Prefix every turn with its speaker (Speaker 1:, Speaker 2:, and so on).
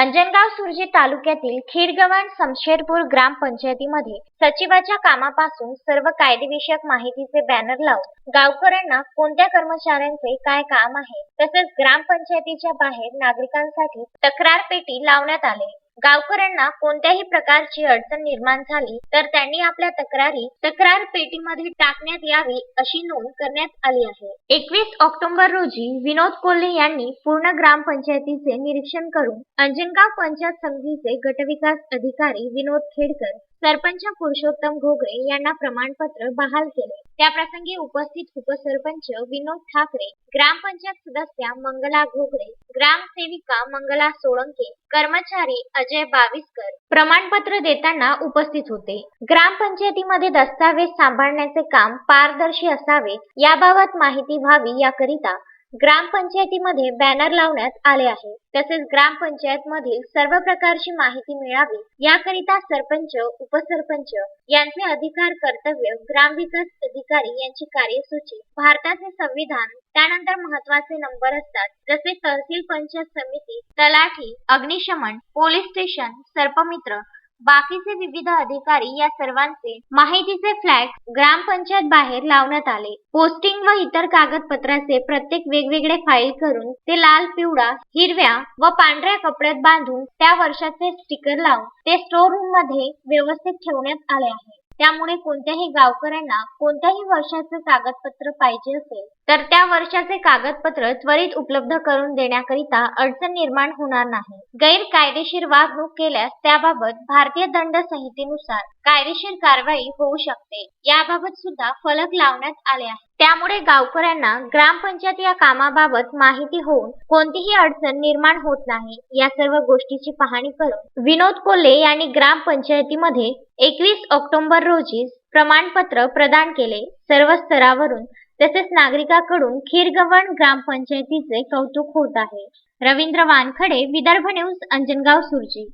Speaker 1: अंजनगाव सुरजी तालुक्यातील खीरगव्हाण समशेरपूर ग्रामपंचायतीमध्ये सचिवाच्या कामापासून सर्व कायदेविषयक माहितीचे बॅनर लावून गावकऱ्यांना कोणत्या कर्मचाऱ्यांचे काय काम आहे तसेच ग्रामपंचायतीच्या बाहेर नागरिकांसाठी तक्रार पेटी लावण्यात आले. गावकऱ्यांना कोणत्याही प्रकारची अडचण निर्माण झाली तर त्यांनी आपल्या तक्रारी तक्रार पेटीमध्ये टाकण्यात यावी अशी नोंद करण्यात आली आहे. एकवीस ऑक्टोबर रोजी विनोद कोल्हे यांनी पूर्ण ग्रामपंचायतीचे निरीक्षण करून अंजनगाव पंचायत समितीचे गटविकास अधिकारी विनोद खेडकर सरपंच पुरुषोत्तम घोगरे यांना प्रमाणपत्र बहाल केले. त्याप्रसंगी उपस्थित उपसरपंच विनोद ठाकरे ग्रामपंचायत सदस्या मंगला घोगरे ग्रामसेविका मंगला सोळंके कर्मचारी अजय बाविस्कर प्रमाणपत्र देताना उपस्थित होते. ग्रामपंचायतीमध्ये दस्तावेज सांभाळण्याचे काम पारदर्शी असावे याबाबत माहिती व्हावी याकरिता ग्रामपंचायतीमध्ये बॅनर लावण्यात आले आहे. तसेच ग्रामपंचायत मधील सर्व प्रकारची माहिती मिळावी याकरिता सरपंच उपसरपंच यांचे अधिकार कर्तव्य ग्रामविकास अधिकारी यांची कार्यसूची भारताचे संविधान त्यानंतर महत्त्वाचे नंबर असतात. जसे तहसील पंचायत समिती तलाठी अग्निशमन पोलीस स्टेशन सर्पमित्र बाकीचे विविध अधिकारी या सर्वांचे माहितीचे फ्लॅग ग्रामपंचायत बाहेर लावण्यात आले. पोस्टिंग व इतर कागदपत्राचे प्रत्येक वेगवेगळे फाईल करून ते लाल पिवळा हिरव्या व पांढऱ्या कपड्यात बांधून त्या वर्षाचे स्टिकर लावून ते स्टोर रूममध्ये व्यवस्थित ठेवण्यात आले आहे. त्यामुळे कोणत्याही गावकऱ्यांना कोणत्याही वर्षाचे कागदपत्र पाहिजे असेल तर त्या वर्षाचे कागदपत्र त्वरित उपलब्ध करून देण्याकरिता अडचण निर्माण होणार नाही. गैरकायदेशीर वागणूक केल्यास त्याबाबत भारतीय दंड संहितेनुसार कायदेशीर कारवाई होऊ शकते. याबाबत सुद्धा फलक लावण्यात आले आहे त्यामुळे गावकऱ्यांना ग्रामपंचायत या कामाबाबत माहिती होऊन कोणतीही अडचण निर्माण होत नाही. या सर्व गोष्टीची पाहणी करून विनोद कोल्हे यांनी ग्रामपंचायतीमध्ये एकवीस ऑक्टोबर रोजी प्रमाणपत्र प्रदान केले. सर्व स्तरावरून तसेच नागरिकांकडून खीरगव्हाण ग्रामपंचायतीचे कौतुक होत आहे. रवींद्र वानखडे विदर्भ न्यूज अंजनगाव सुरजी.